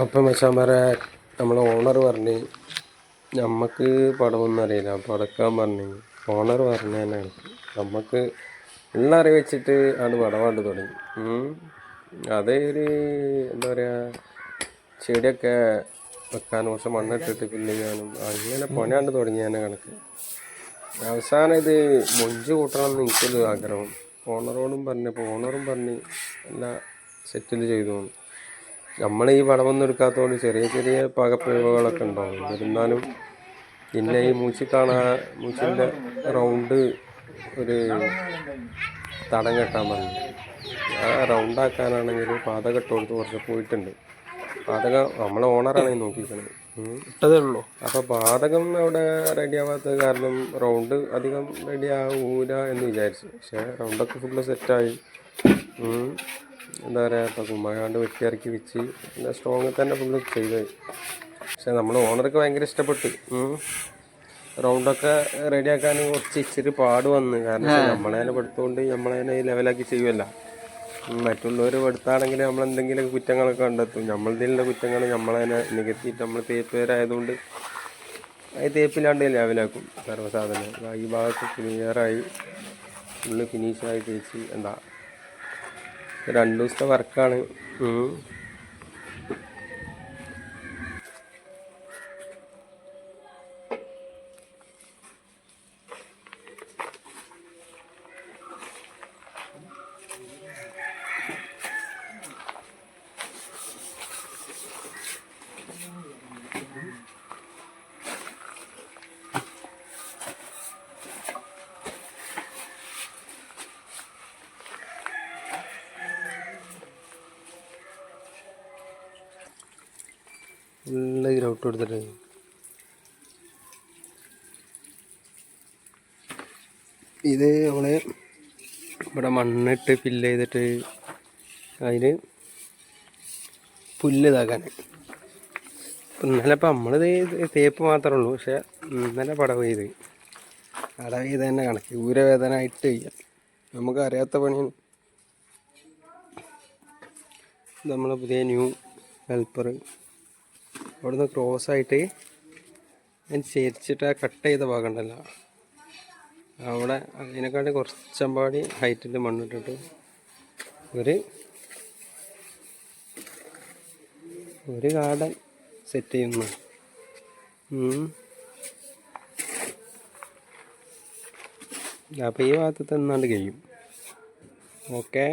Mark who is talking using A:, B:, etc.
A: അപ്പം മച്ചാമാരെ നമ്മൾ ഓണർ പറഞ്ഞു നമുക്ക് പടമൊന്നും അറിയില്ല. പടക്കാൻ പറഞ്ഞു. ഓണർ പറഞ്ഞു തന്നെ നമുക്ക് ഉള്ള അറിവ് വെച്ചിട്ട് ആണ് പടമാണ്ട് തുടങ്ങി. അതേ ഒരു എന്താ പറയുക ചെടിയൊക്കെ വെക്കാൻ കുറച്ച് മണ്ണിട്ടിട്ട് ഫില്ല് ചെയ്യാനും അങ്ങനെ പണിയാണ്ട് തുടങ്ങിയാണ് കണക്ക്. അവസാനം ഇത് മൊഞ്ച് കൂട്ടണം എന്ന് എനിക്കൊരു ആഗ്രഹം. ഓണറോടും പറഞ്ഞപ്പോൾ ഓണറും പറഞ്ഞ് എല്ലാം സെറ്റിൽ ചെയ്തു. തന്നു. നമ്മൾ ഈ വളമൊന്നും എടുക്കാത്തതുകൊണ്ട് ചെറിയ ചെറിയ പകപ്പിഴവുകളൊക്കെ ഉണ്ടാവും. എന്നിരുന്നാലും പിന്നെ ഈ മൂച്ചി കാണാ മൂച്ചിന്റെ റൗണ്ട് ഒരു തടം കെട്ടാൻ പറഞ്ഞു. ആ റൗണ്ടാക്കാനാണെങ്കിൽ പാതക ഇട്ട് കൊടുത്ത് കുറച്ച് പോയിട്ടുണ്ട്. പാതകം നമ്മളെ ഓണറാണ് ഉം.
B: ഇട്ടതേ ഉള്ളൂ
A: അപ്പോൾ പാതകം അവിടെ റെഡി ആവാത്തത് കാരണം റൗണ്ട് അധികം റെഡി ആവൂല എന്ന് വിചാരിച്ചു. പക്ഷേ റൗണ്ടൊക്കെ ഫുള്ള് സെറ്റായി എന്താ പറയുക ഇപ്പോൾ കുമ്മകാണ്ട് വെട്ടിയിറക്കി വെച്ച് എന്താ സ്ട്രോങ് തന്നെ ഫുള്ള് ചെയ്ത്. പക്ഷേ നമ്മൾ ഓണർക്ക് ഭയങ്കര ഇഷ്ടപ്പെട്ടു. റൗണ്ടൊക്കെ റെഡിയാക്കാൻ കുറച്ച് ഇച്ചിരി പാട് വന്ന്. കാരണം നമ്മളതിനെ പെടുത്തുകൊണ്ട് നമ്മളതിനെ ലെവലാക്കി ചെയ്യുമല്ല മറ്റുള്ളവർ പെടുത്താണെങ്കിൽ നമ്മൾ എന്തെങ്കിലും കുറ്റങ്ങളൊക്കെ കണ്ടെത്തും. നമ്മളതിലുള്ള കുറ്റങ്ങൾ നമ്മളതിനെ നികത്തിയിട്ട് നമ്മൾ തേപ്പേരായതുകൊണ്ട് അത് തേപ്പിലാണ്ട് ലെവലാക്കും സർവസാധനം. ഈ ഭാഗത്ത് ക്ലിയറായി ഫുള്ള് ഫിനിഷായി തേച്ച് എന്താ രണ്ട് ദിവസത്തെ വർക്കാണ് ഫുള്ള് ഗ്രൗട്ട് കൊടുത്തിട്ടുണ്ട് ഇത് നമ്മൾ ഇവിടെ മണ്ണിട്ട് ഫില്ല് ചെയ്തിട്ട് അതിന് പുല്ല് ഇതാക്കാൻ ഇന്നലെ ഇപ്പം നമ്മളിത് തേപ്പ് മാത്രമേ ഉള്ളൂ പക്ഷെ ഇന്നലെ പടവ് ചെയ്ത് പടവ് ചെയ്ത് തന്നെ കണക്ക്. ഊരവേദന ആയിട്ട് ചെയ്യാം നമുക്ക് അറിയാത്ത പണിയാണ്. നമ്മളെ പുതിയ ന്യൂ ഹെൽപ്പർ അവിടുന്ന് ക്രോസ് ആയിട്ട് ഞാൻ ചേരിച്ചിട്ട് ആ കട്ട് ചെയ്ത ഭാഗം അവിടെ അതിനെക്കാട്ടി കുറച്ചമ്പാടി ഹൈറ്റിൽ മണ്ണിട്ടിട്ട് ഒരു ഒരു ഗാർഡൻ സെറ്റ് ചെയ്യുന്നു. അപ്പോൾ ഈ ഭാഗത്ത് തന്നാണ്ട് കഴിയും. ഓക്കേ